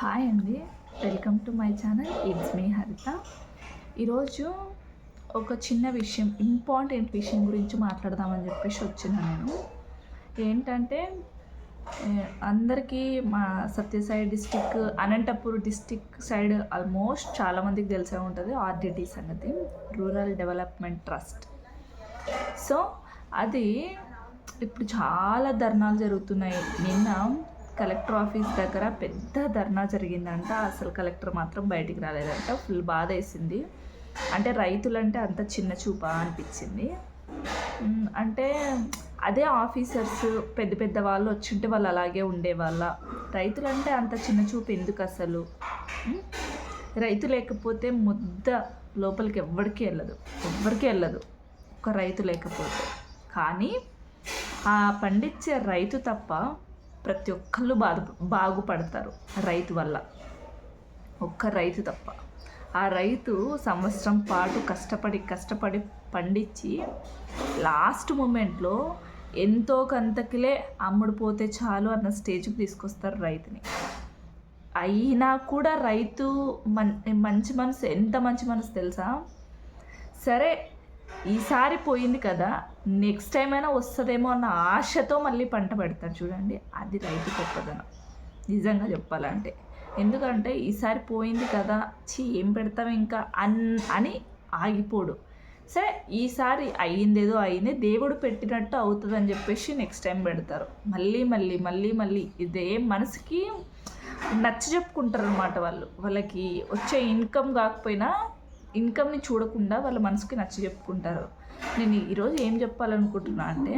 Hi అండి. Welcome to my channel. It's me Haritha. ఈరోజు ఒక చిన్న విషయం ఇంపార్టెంట్ విషయం గురించి మాట్లాడదామని చెప్పేసి వచ్చిన నేను. ఏంటంటే అందరికీ మా Sathyasai district Anantapur district side almost చాలామందికి తెలిసే ఉంటుంది ఆర్డిటీ సంగతి రూరల్ డెవలప్మెంట్ ట్రస్ట్. సో అది ఇప్పుడు చాలా ధర్నాలు జరుగుతున్నాయి. నిన్న కలెక్టర్ ఆఫీస్ దగ్గర పెద్ద ధర్నా జరిగిందంట. అసలు కలెక్టర్ మాత్రం బయటికి రాలేదంట. ఫుల్ బాధ వేసింది అంటే రైతులంటే అంత చిన్న చూప అనిపించింది. అంటే అదే ఆఫీసర్స్ పెద్ద పెద్ద వాళ్ళు వచ్చింటే వాళ్ళు అలాగే ఉండేవాళ్ళ. రైతులంటే అంత చిన్న చూపు ఎందుకు అసలు? రైతు లేకపోతే ముద్ద లోపలికి ఎవ్వడికి వెళ్ళదు. ఎవ్వరికి వెళ్ళదు. ఒక రైతు లేకపోతే. కానీ ఆ పండించే రైతు తప్ప ప్రతి ఒక్కళ్ళు బాధ బాగుపడతారు రైతు వల్ల. ఒక్క రైతు తప్ప. ఆ రైతు సంవత్సరం పాటు కష్టపడి కష్టపడి పండించి లాస్ట్ మూమెంట్లో ఎంతో కంతకిలే అమ్ముడుపోతే చాలు అన్న స్టేజ్కి తీసుకొస్తారు రైతుని. అయినా కూడా రైతు మన్ మంచి మనసు ఎంత మంచి మనసు తెలుసా? సరే ఈసారి పోయింది కదా నెక్స్ట్ టైం అయినా వస్తుందేమో అన్న ఆశతో మళ్ళీ పంట పెడతారు చూడండి. అది రైతు గొప్పదనం. నిజంగా చెప్పాలంటే. ఎందుకంటే ఈసారి పోయింది కదా చీ ఏం పెడతాం ఇంకా అన్ అని ఆగిపోడు. సరే ఈసారి అయ్యిందేదో అయింది దేవుడు పెట్టినట్టు అవుతుందని చెప్పేసి నెక్స్ట్ టైం పెడతారు. మళ్ళీ మళ్ళీ మళ్ళీ మళ్ళీ ఇదే మనసుకి నచ్చ చెప్పుకుంటారు అనమాట వాళ్ళు. వాళ్ళకి వచ్చే ఇన్కమ్ కాకపోయినా ఇన్కమ్ని చూడకుండా వాళ్ళ మనసుకి నచ్చి చెప్పుకుంటారు. నేను ఈరోజు ఏం చెప్పాలనుకుంటున్నా అంటే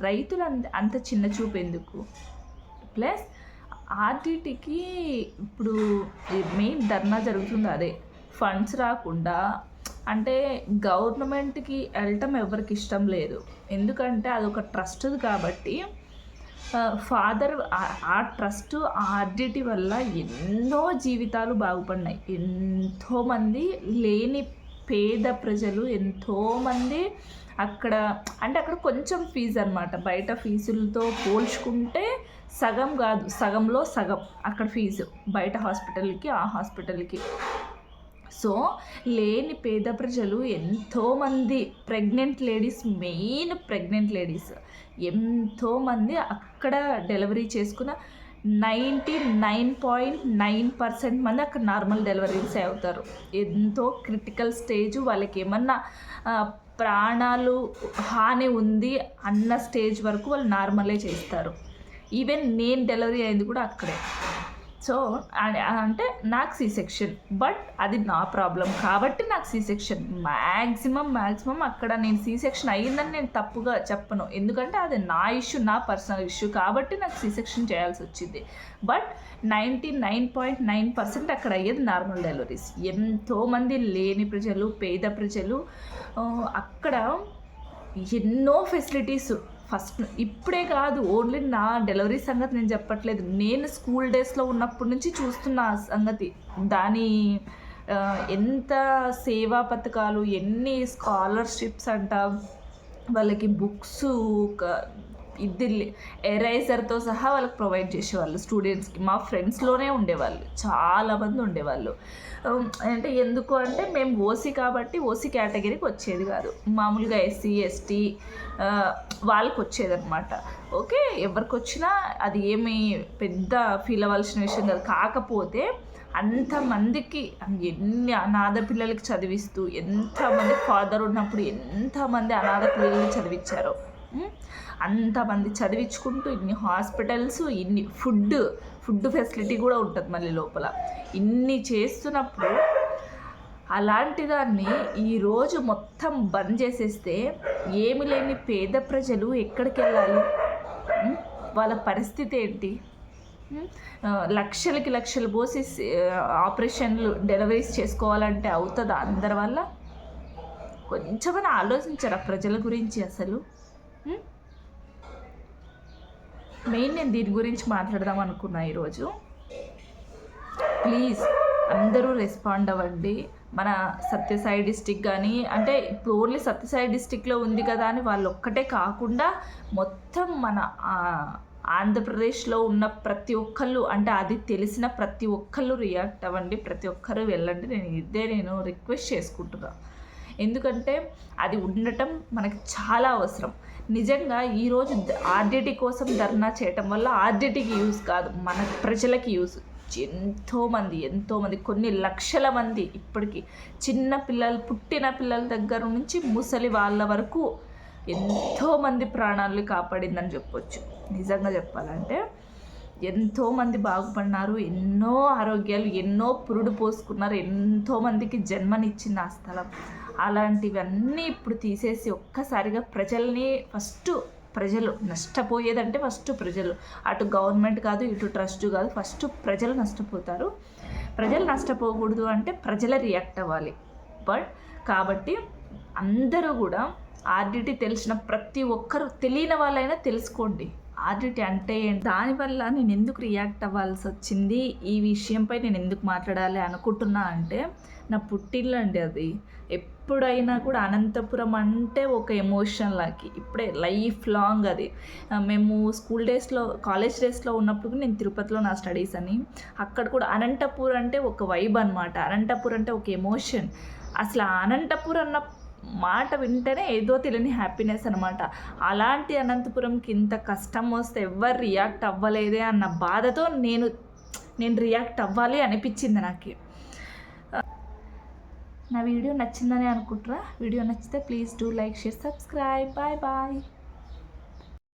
రైతులు అంత అంత చిన్న చూపు ఎందుకు? ప్లస్ ఆర్టీటీకి ఇప్పుడు మెయిన్ ధర్నా జరుగుతుంది అదే. ఫండ్స్ రాకుండా అంటే గవర్నమెంట్కి వెళ్ళటం ఎవరికి ఇష్టం లేదు. ఎందుకంటే అదొక ట్రస్ట్ కాబట్టి ఫాదర్ ఆ ట్రస్ట్ ఆర్డిటీ వల్ల ఎన్నో జీవితాలు బాగుపడినాయి. ఎంతోమంది లేని పేద ప్రజలు ఎంతోమంది అక్కడ అంటే అక్కడ కొంచెం ఫీజు అనమాట బయట ఫీజులతో పోల్చుకుంటే సగం కాదు సగంలో సగం అక్కడ ఫీజు బయట హాస్పిటల్కి ఆ హాస్పిటల్కి సో లేని పేద ప్రజలు ఎంతోమంది pregnant ladies main pregnant ladies ఎంతోమంది అక్కడ డెలివరీ చేసుకున్న ninety nine point nine percent మంది అక్కడ నార్మల్ డెలివరీస్ అవుతారు. ఎంతో క్రిటికల్ స్టేజ్ వాళ్ళకి ఏమన్నా ప్రాణాలు హాని ఉంది అన్న స్టేజ్ వరకు వాళ్ళు నార్మలే చేస్తారు. ఈవెన్ నేను డెలివరీ అయింది కూడా అక్కడే. సో అంటే నాకు సి సెక్షన్ బట్ అది నా ప్రాబ్లం కాబట్టి నాకు సి సెక్షన్ మ్యాక్సిమం మ్యాక్సిమం అక్కడ నేను సి సెక్షన్ అయ్యిందని నేను తప్పుగా చెప్పను. ఎందుకంటే అది నా ఇష్యూ నా పర్సనల్ ఇష్యూ కాబట్టి నాకు సి సెక్షన్ చేయాల్సి వచ్చింది. But ninety nine point nine percent అక్కడ అయ్యేది నార్మల్ డెలివరీస్ ఎంతోమంది లేని ప్రజలు పేద ప్రజలు అక్కడ ఎన్నో ఫెసిలిటీస్ ఫస్ట్ ఇప్పుడే కాదు ఓన్లీ నా డెలివరీ సంగతి నేను చెప్పట్లేదు. నేను స్కూల్ డేస్లో ఉన్నప్పటి నుంచి చూస్తున్న ఆ సంగతి. దాని ఎంత సేవా పథకాలు ఎన్ని స్కాలర్షిప్స్ అంట వాళ్ళకి బుక్స్ ఇది ఎరైజర్తో సహా వాళ్ళకి ప్రొవైడ్ చేసేవాళ్ళు స్టూడెంట్స్కి మా ఫ్రెండ్స్లోనే ఉండేవాళ్ళు చాలామంది ఉండేవాళ్ళు. అంటే ఎందుకు అంటే మేము ఓసీ కాబట్టి ఓసీ కేటగిరీకి వచ్చేది కాదు. మామూలుగా ఎస్సీ ఎస్టీ వాళ్ళకి వచ్చేదన్నమాట. ఓకే ఎవరికి వచ్చినా అది ఏమి పెద్ద ఫీల్ అవ్వాల్సిన విషయం కాదు. కాకపోతే అంతమందికి ఎన్ని అనాథ పిల్లలకి చదివిస్తూ ఎంతమంది ఫాదర్ ఉన్నప్పుడు ఎంతమంది అనాథ పిల్లలకి చదివించారో. అంతమంది చదివించుకుంటూ ఇన్ని హాస్పిటల్స్ ఇన్ని ఫుడ్ ఫుడ్ ఫెసిలిటీ కూడా ఉంటుంది మళ్ళీ లోపల. ఇన్ని చేస్తున్నప్పుడు అలాంటి దాన్ని ఈరోజు మొత్తం బంద్ చేసేస్తే ఏమి లేని పేద ప్రజలు ఎక్కడికి వెళ్ళాలి వాళ్ళ పరిస్థితి ఏంటి? లక్షలకి లక్షలు పోసి ఆపరేషన్లు డెలివరీస్ చేసుకోవాలంటే అవుతుందా అందరి వల్ల? కొంచెమని ఆలోచించరా ప్రజల గురించి అసలు? మెయిన్ నేను దీని గురించి మాట్లాడదాం అనుకున్నా ఈరోజు. ప్లీజ్ అందరూ రెస్పాండ్ అవ్వండి. మన సత్యసాయి డిస్టిక్ కానీ అంటే ఇప్పుడు ఓన్లీ సత్యసాయి డిస్టిక్లో ఉంది కదా అని వాళ్ళు ఒక్కటే కాకుండా మొత్తం మన ఆంధ్రప్రదేశ్లో ఉన్న ప్రతి ఒక్కళ్ళు అంటే అది తెలిసిన ప్రతి ఒక్కళ్ళు రియాక్ట్ అవ్వండి. ప్రతి ఒక్కరు వెళ్ళండి. నేను ఇదే నేను రిక్వెస్ట్ చేసుకుంటున్నాను ఎందుకంటే అది ఉండటం మనకి చాలా అవసరం. నిజంగా ఈరోజు ఆర్డిటీ కోసం ధర్నా చేయటం వల్ల ఆర్డిటీకి యూజ్ కాదు మన ప్రజలకి యూజ్. ఎంతోమంది ఎంతోమంది కొన్ని లక్షల మంది ఇప్పటికీ చిన్న పిల్లలు పుట్టిన పిల్లల దగ్గర నుంచి ముసలి వాళ్ళ వరకు ఎంతోమంది ప్రాణాలు కాపాడిందని చెప్పొచ్చు. నిజంగా చెప్పాలంటే ఎంతోమంది బాగుపడినారు ఎన్నో ఆరోగ్యాలు ఎన్నో పురుడు పోసుకున్నారు ఎంతోమందికి జన్మనిచ్చింది ఆ స్థలం. అలాంటివన్నీ ఇప్పుడు తీసేసి ఒక్కసారిగా ప్రజల్ని ఫస్ట్ ప్రజలు నష్టపోయేదంటే ఫస్ట్ ప్రజలు. అటు గవర్నమెంట్ కాదు ఇటు ట్రస్ట్ కాదు ఫస్ట్ ప్రజలు నష్టపోతారు. ప్రజలు నష్టపోకూడదు అంటే ప్రజల రియాక్ట్ అవ్వాలి. బట్ కాబట్టి అందరూ కూడా ఆర్డిటీ తెలిసిన ప్రతి ఒక్కరు తెలియని వాళ్ళైనా తెలుసుకోండి. ఆడిట్ అంటే దానివల్ల నేను ఎందుకు రియాక్ట్ అవ్వాల్సి వచ్చింది? ఈ విషయంపై నేను ఎందుకు మాట్లాడాలి అనుకుంటున్నా అంటే నా పుట్టిల్లు అండి అది. ఎప్పుడైనా కూడా అనంతపురం అంటే ఒక ఎమోషన్ లాకి ఇప్పుడే లైఫ్ లాంగ్ అది. మేము స్కూల్ డేస్లో కాలేజ్ డేస్లో ఉన్నప్పుడు నేను తిరుపతిలో నా స్టడీస్ అని. అక్కడ కూడా అనంతపూర్ అంటే ఒక వైబ్ అనమాట అనంతపూర్ అంటే ఒక ఎమోషన్. అసలు అనంతపురం అనంతపూర్ అన్న మాట వింటేనే ఏదో తెలియని హ్యాపీనెస్ అనమాట అలాంటి అనంతపురంకి ఇంత కష్టం వస్తే ఎవ్వరు రియాక్ట్ అవ్వలేదే అన్న బాధతో నేను నేను రియాక్ట్ అవ్వాలి అనిపించింది నాకు. నా వీడియో నచ్చిందని అనుకుంటారా వీడియో నచ్చితే please do like share subscribe bye bye